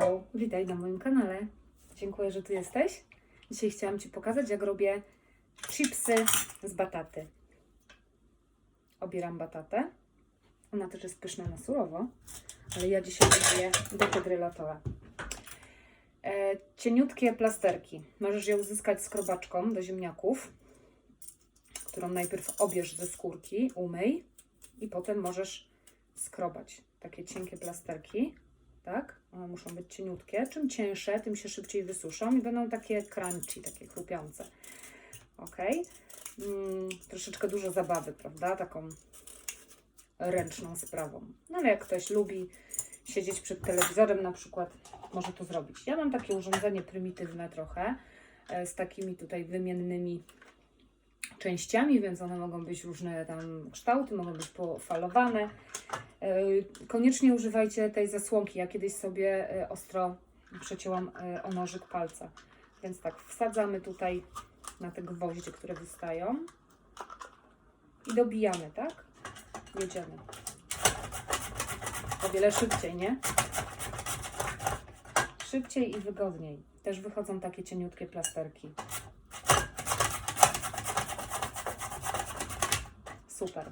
Hello, witaj na moim kanale. Dziękuję, że tu jesteś. Dzisiaj chciałam Ci pokazać, jak robię chipsy z bataty. Obieram batatę. Ona też jest pyszna na surowo, ale ja dzisiaj użyję defibrylatora. E, cieniutkie plasterki. Możesz je uzyskać skrobaczką do ziemniaków, którą najpierw obierz ze skórki, umyj i potem możesz skrobać. Takie cienkie plasterki tak? One muszą być cieniutkie. Czym cieńsze, tym się szybciej wysuszą i będą takie crunchy, takie chrupiące. Ok. Mm, troszeczkę dużo zabawy, prawda? Taką ręczną sprawą. No ale jak ktoś lubi siedzieć przed telewizorem na przykład, może to zrobić. Ja mam takie urządzenie prymitywne trochę, e, z takimi tutaj wymiennymi częściami, więc one mogą być różne tam kształty, mogą być pofalowane. E, Koniecznie używajcie tej zasłonki. Ja kiedyś sobie e, ostro przecięłam e, o nożyk palca. Więc tak, wsadzamy tutaj na te gwoździe, które wystają i dobijamy, tak? Jedziemy. O wiele szybciej, nie? Szybciej i wygodniej. Też wychodzą takie cieniutkie plasterki. Super.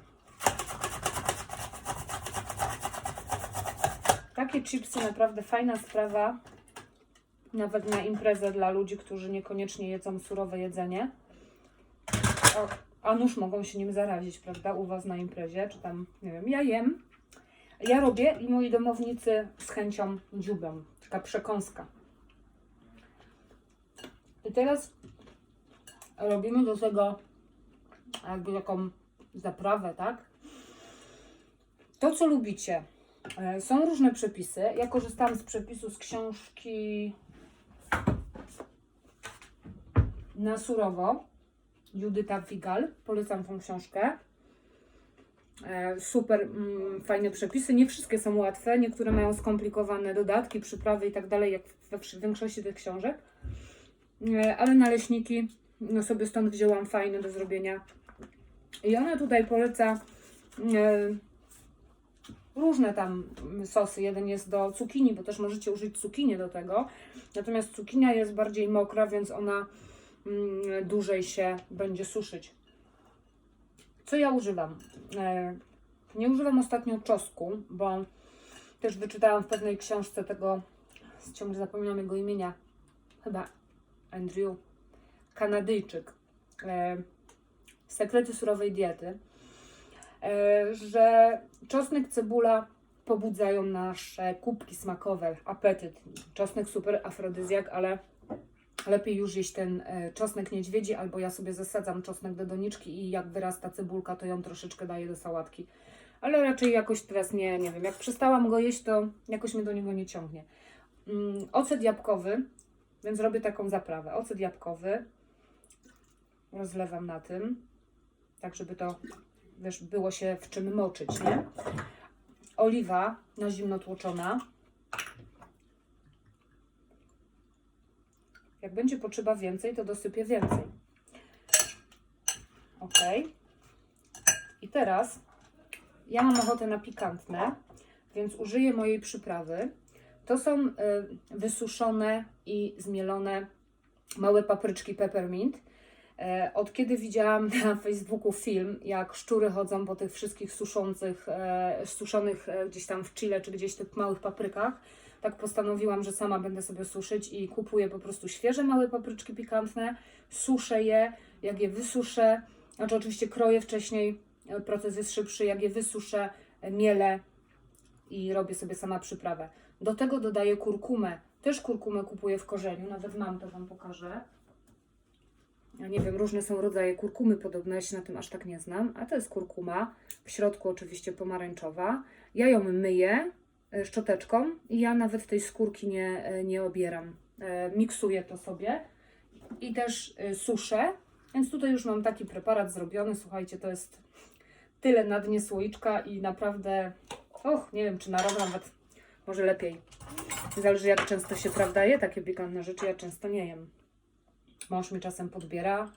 Takie chipsy naprawdę fajna sprawa. Nawet na imprezę dla ludzi, którzy niekoniecznie jedzą surowe jedzenie. O, a nuż mogą się nim zarazić, prawda? U Was na imprezie, czy tam, nie wiem, ja jem. Ja robię i moi domownicy z chęcią dziubią. Taka przekąska. I teraz robimy do tego jakby taką zaprawę, tak? To, co lubicie. E, Są różne przepisy. Ja korzystałam z przepisu z książki Na surowo. Judyta Wigal. Polecam tą książkę. E, Super mm, fajne przepisy. Nie wszystkie są łatwe. Niektóre mają skomplikowane dodatki, przyprawy i tak dalej, jak wszy- większości tych książek. E, Ale naleśniki no sobie stąd wzięłam fajne do zrobienia. I ona tutaj poleca e, różne tam sosy. Jeden jest do cukinii, bo też możecie użyć cukinii do tego. Natomiast cukinia jest bardziej mokra, więc ona mm, dłużej się będzie suszyć. Co ja używam? E, nie używam ostatnio czosnku, bo też wyczytałam w pewnej książce tego, ciągle zapominam jego imienia, chyba Andrew, Kanadyjczyk. Sekrety surowej diety, e, że czosnek, cebula pobudzają nasze kubki smakowe, apetyt. Czosnek super afrodyzjak, ale lepiej już jeść ten e, czosnek niedźwiedzi, albo ja sobie zasadzam czosnek do doniczki i jak wyrasta cebulka, to ją troszeczkę daję do sałatki. Ale raczej jakoś teraz nie, nie wiem, jak przestałam go jeść, to jakoś mnie do niego nie ciągnie. Mm, ocet jabłkowy, więc robię taką zaprawę. Ocet jabłkowy rozlewam na tym tak żeby to wiesz, było się w czym moczyć, nie? Oliwa na zimno tłoczona. Jak będzie potrzeba więcej, to dosypię więcej. Ok. I teraz ja mam ochotę na pikantne, więc użyję mojej przyprawy. To są y, wysuszone i zmielone małe papryczki peppermint. E, Od kiedy widziałam na Facebooku film, jak szczury chodzą po tych wszystkich suszących, e, suszonych e, gdzieś tam w Chile, czy gdzieś tych małych paprykach, tak postanowiłam, że sama będę sobie suszyć i kupuję po prostu świeże małe papryczki pikantne, suszę je, jak je wysuszę, znaczy oczywiście kroję wcześniej, proces jest szybszy, jak je wysuszę, mielę i robię sobie sama przyprawę. Do tego dodaję kurkumę. Też kurkumę kupuję w korzeniu, nawet mam, to Wam pokażę. Nie wiem, różne są rodzaje kurkumy podobne, ja się na tym aż tak nie znam. A to jest kurkuma, w środku oczywiście pomarańczowa. Ja ją myję e, szczoteczką i ja nawet tej skórki nie, e, nie obieram. E, Miksuję to sobie i też suszę. Więc tutaj już mam taki preparat zrobiony. Słuchajcie, to jest tyle na dnie słoiczka i naprawdę, och, nie wiem, czy na rok nawet, może lepiej. Zależy jak często się, prawda, je takie pikantne rzeczy. Ja często nie jem. Mąż mi czasem podbiera.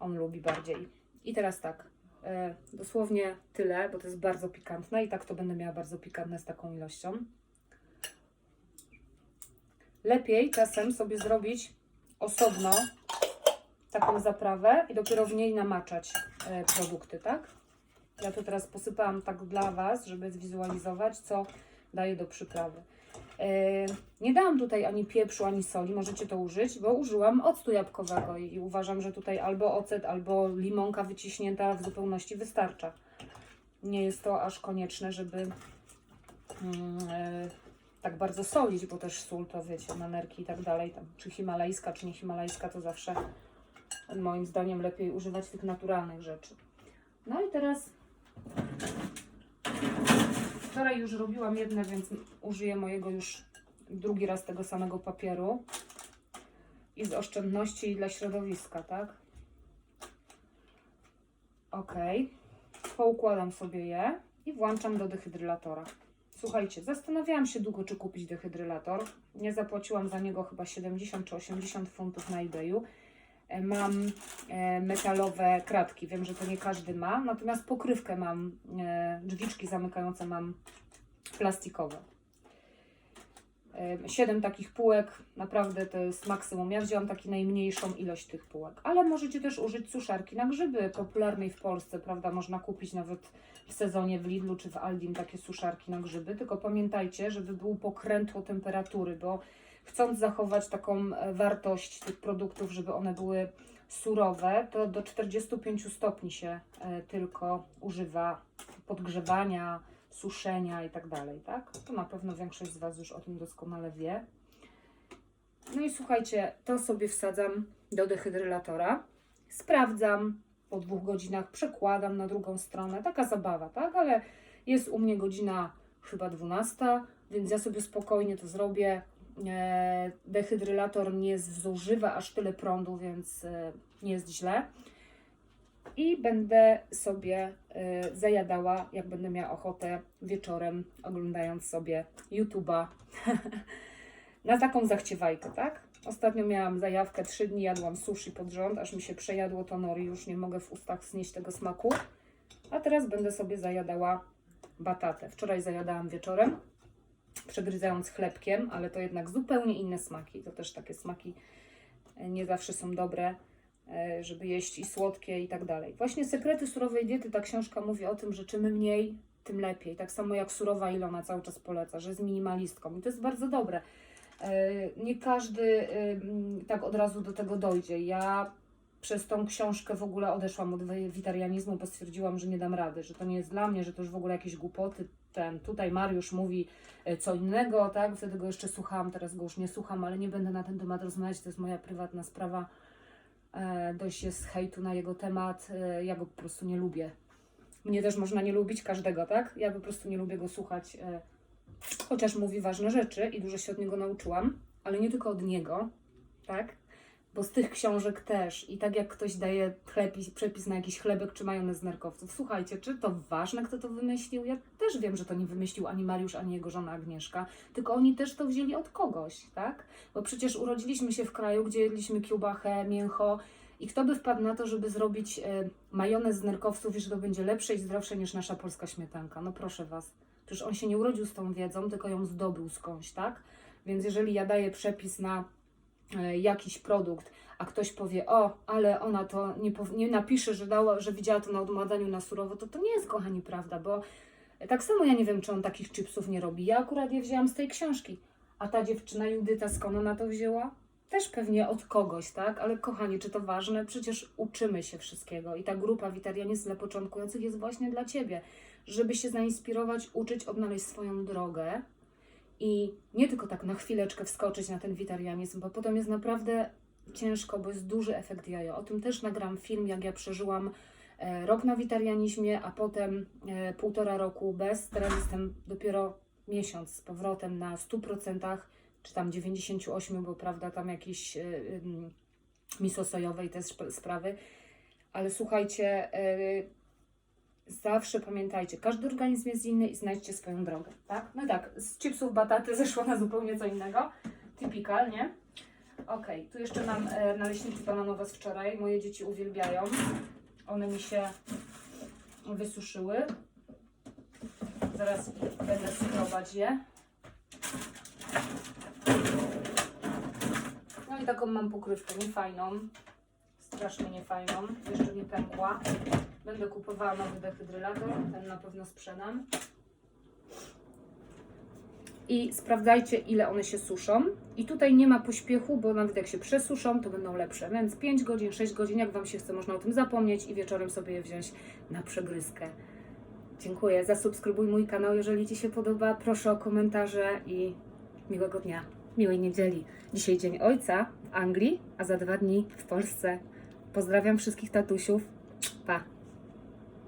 On lubi bardziej. I teraz tak. E, dosłownie tyle, bo to jest bardzo pikantne i tak to będę miała bardzo pikantne z taką ilością. lepiej czasem sobie zrobić osobno taką zaprawę i dopiero w niej namaczać e, produkty, tak? Ja to teraz posypałam tak dla Was, żeby zwizualizować, co daję do przyprawy. E, nie dałam tutaj ani pieprzu, ani soli, możecie to użyć, bo użyłam octu jabłkowego i, uważam, że tutaj albo ocet, albo limonka wyciśnięta w zupełności wystarcza. Nie jest to aż konieczne, żeby mm, e, tak bardzo solić, bo też sól to wiecie, manerki i tak dalej, tam, czy himalajska, czy nie himalajska, to zawsze moim zdaniem lepiej używać tych naturalnych rzeczy. No i teraz wczoraj już robiłam jedne, więc użyję mojego już drugi raz tego samego papieru i z oszczędności i dla środowiska, tak? Ok. Poukładam sobie je i włączam do dehydrylatora. Słuchajcie, zastanawiałam się długo, czy kupić dehydrylator. Nie zapłaciłam za niego chyba 70 czy 80 funtów na eBayu. E, Mam e, metalowe kratki, wiem, że to nie każdy ma, natomiast pokrywkę mam, e, drzwiczki zamykające mam plastikowe. Siedem takich półek, naprawdę to jest maksimum. Ja wzięłam taki najmniejszą ilość tych półek, ale możecie też użyć suszarki na grzyby, popularnej w Polsce, prawda? Można kupić nawet w sezonie w Lidlu czy w Aldim takie suszarki na grzyby, tylko pamiętajcie, żeby był pokrętło temperatury, bo chcąc zachować taką e, wartość tych produktów, żeby one były surowe, to do 45 stopni się e, tylko używa podgrzewania, suszenia i tak dalej, tak? To na pewno większość z Was już o tym doskonale wie. No i słuchajcie, to sobie wsadzam do dehydrylatora, sprawdzam, po dwóch godzinach przekładam na drugą stronę, taka zabawa, tak? Ale jest u mnie godzina chyba 12, więc ja sobie spokojnie to zrobię. E, Dehydrylator nie zużywa aż tyle prądu, więc e, nie jest źle. I będę sobie e, zajadała, jak będę miała ochotę wieczorem, oglądając sobie YouTube'a na taką zachciewajkę, tak? Ostatnio miałam zajawkę, trzy dni jadłam sushi pod rząd, aż mi się przejadło to nori, już nie mogę w ustach znieść tego smaku. A teraz będę sobie zajadała batatę. Wczoraj zajadałam wieczorem, przegryzając chlebkiem, ale to jednak zupełnie inne smaki. To też takie smaki e, nie zawsze są dobre, e, żeby jeść i słodkie i tak dalej. Właśnie Sekrety Surowej Diety, ta książka mówi o tym, że czym mniej, tym lepiej. Tak samo jak Surowa Ilona cały czas poleca, że jest minimalistką i to jest bardzo dobre. E, Nie każdy tak od razu do tego dojdzie. Ja przez tą książkę w ogóle odeszłam od witarianizmu, bo stwierdziłam, że nie dam rady, że to nie jest dla mnie, że to już w ogóle jakieś głupoty. Ten, tutaj Mariusz mówi e, co innego, tak? Wtedy go jeszcze słuchałam, teraz go już nie słucham, ale nie będę na ten temat rozmawiać, to jest moja prywatna sprawa. E, dość jest hejtu na jego temat, e, ja go po prostu nie lubię. Mnie też można nie lubić każdego, tak? Ja po prostu nie lubię go słuchać, e, chociaż mówi ważne rzeczy i dużo się od niego nauczyłam, ale nie tylko od niego, tak? Bo z tych książek też. I tak jak ktoś daje przepis na jakiś chlebek czy majonez z nerkowców. Słuchajcie, czy to ważne, kto to wymyślił? Ja też wiem, że to nie wymyślił ani Mariusz, ani jego żona Agnieszka. Tylko oni też to wzięli od kogoś, tak? Bo przecież urodziliśmy się w kraju, gdzie jedliśmy kiełbachę, mięcho. I kto by wpadł na to, żeby zrobić e, majonez z nerkowców i że to będzie lepsze i zdrowsze niż nasza polska śmietanka? No proszę Was. Przecież on się nie urodził z tą wiedzą, tylko ją zdobył skądś, tak? Więc jeżeli ja daję przepis na jakiś produkt, a ktoś powie, o, ale ona to nie, nie napisze, że, że widziała to na odmładaniu na surowo, to to nie jest, kochani, prawda, bo tak samo ja nie wiem, czy on takich chipsów nie robi. Ja akurat je wzięłam z tej książki. A ta dziewczyna Judyta, skąd ona to wzięła? Też pewnie od kogoś, tak? Ale kochani, czy to ważne? Przecież uczymy się wszystkiego i ta grupa witarianizm dla początkujących jest właśnie dla Ciebie, żeby się zainspirować, uczyć, odnaleźć swoją drogę i nie tylko tak na chwileczkę wskoczyć na ten witarianizm, bo potem jest naprawdę ciężko, bo jest duży efekt jaja. O tym też nagram film, jak ja przeżyłam e, rok na witarianizmie, a potem e, półtora roku bez. Teraz jestem dopiero miesiąc z powrotem na 100%, czy tam 98%, bo prawda, tam jakieś ym, miso sojowe i te sp- sprawy. Ale słuchajcie, zawsze pamiętajcie, każdy organizm jest inny i znajdźcie swoją drogę, tak? No tak, z chipsów bataty zeszło na zupełnie co innego. Typical, nie? Okej, tu jeszcze mam e, naleśniki bananowe z wczoraj. Moje dzieci uwielbiają. One mi się wysuszyły. Zaraz będę spróbować je. i taką mam pokrywkę niefajną. Strasznie niefajną. Jeszcze nie pękła. Będę kupowała nowy dehydrylator. Ten na pewno sprzedam. I sprawdzajcie, ile one się suszą. I tutaj nie ma pośpiechu, bo nawet jak się przesuszą, to będą lepsze. Więc 5 godzin, 6 godzin, jak Wam się chce, można o tym zapomnieć i wieczorem sobie je wziąć na przegryzkę. Dziękuję. Zasubskrybuj mój kanał, jeżeli Ci się podoba. Proszę o komentarze i miłego dnia, miłej niedzieli. Dzisiaj Dzień Ojca w Anglii, a za dwa dni w Polsce. Pozdrawiam wszystkich tatusiów. Pa!